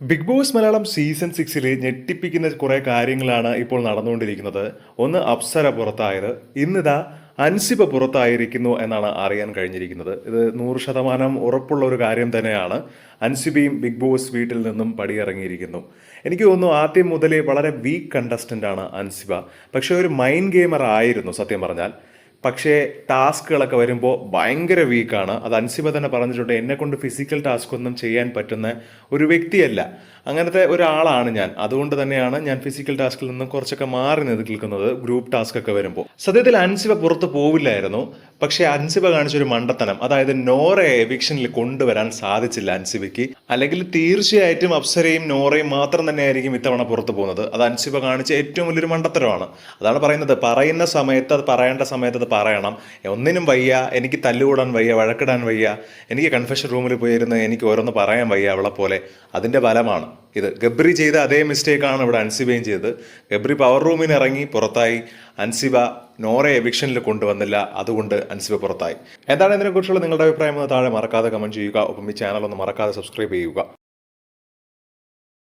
Big boss Malayalam season സിക്സിൽ ഞെട്ടിപ്പിക്കുന്ന കുറേ കാര്യങ്ങളാണ് ഇപ്പോൾ നടന്നുകൊണ്ടിരിക്കുന്നത്. ഒന്ന് അപ്സര പുറത്തായത് ഇന്നിതാ അൻസിബ പുറത്തായിരിക്കുന്നു എന്നാണ് അറിയാൻ കഴിഞ്ഞിരിക്കുന്നത്. ഇത് നൂറ് ശതമാനം ഉറപ്പുള്ള ഒരു കാര്യം തന്നെയാണ്. അൻസിബയും ബിഗ് ബോസ് വീട്ടിൽ നിന്നും പടിയിറങ്ങിയിരിക്കുന്നു. എനിക്ക് തോന്നുന്നു ആദ്യം മുതലേ വളരെ വീക്ക് കണ്ടസ്റ്റന്റ് ആണ് അൻസിബ. പക്ഷേ ഒരു മൈൻഡ് ഗെയിമർ ആയിരുന്നു സത്യം പറഞ്ഞാൽ. പക്ഷേ ടാസ്കുകളൊക്കെ വരുമ്പോൾ ഭയങ്കര വീക്കാണ് അത് അൻസിബ തന്നെ പറഞ്ഞിട്ടുണ്ട് എന്നെ കൊണ്ട് ഫിസിക്കൽ ടാസ്ക് ഒന്നും ചെയ്യാൻ പറ്റുന്ന ഒരു വ്യക്തിയല്ല. അങ്ങനത്തെ ഒരാളാണ് ഞാൻ. അതുകൊണ്ട് തന്നെയാണ് ഞാൻ ഫിസിക്കൽ ടാസ്കിൽ നിന്നും കുറച്ചൊക്കെ മാറി നിൽക്കുന്നത് ഗ്രൂപ്പ് ടാസ്ക് ഒക്കെ വരുമ്പോൾ സത്യത്തിൽ അൻസിബ പുറത്ത് പോവില്ലായിരുന്നു. പക്ഷേ അൻസിബ കാണിച്ചൊരു മണ്ടത്തനം അതായത് നോറയെ എവിക്ഷനിൽ കൊണ്ടുവരാൻ സാധിച്ചില്ല അൻസിബയ്ക്ക്. അല്ലെങ്കിൽ തീർച്ചയായിട്ടും അപ്സരയും നോറയും മാത്രം തന്നെയായിരിക്കും ഇത്തവണ പുറത്ത് പോകുന്നത്. അത് അൻസിബ കാണിച്ച ഏറ്റവും വലിയൊരു മണ്ടത്തരമാണ്. അതാണ് പറയുന്നത് പറയുന്ന സമയത്ത് അത് പറയേണ്ട സമയത്ത് അത് പറയണം. ഒന്നിനും വയ്യ എനിക്ക് തല്ലുകൂടാൻ വയ്യ വഴക്കിടാൻ വയ്യ എനിക്ക് കൺഫെഷൻ റൂമിൽ പോയിരുന്ന് എനിക്ക് ഓരോന്ന് പറയാൻ വയ്യ അവളെ പോലെ. അതിന്റെ ഫലമാണ് ഇത്. ഗബ്രി ചെയ്ത അതേ മിസ്റ്റേക്കാണ് ഇവിടെ അൻസിബയും ചെയ്തത്. ഗബ്രി പവർ റൂമിന് ഇറങ്ങി പുറത്തായി. അൻസിബ നോറെ എവിക്ഷനിൽ കൊണ്ടുവന്നില്ല. അതുകൊണ്ട് അൻസിബ പുറത്തായി. എന്താണ് ഇതിനെക്കുറിച്ചുള്ള നിങ്ങളുടെ അഭിപ്രായം താഴെ മറക്കാതെ കമന്റ് ചെയ്യുക. ഒപ്പം ഈ ചാനൽ ഒന്ന് മറക്കാതെ സബ്സ്ക്രൈബ് ചെയ്യുക.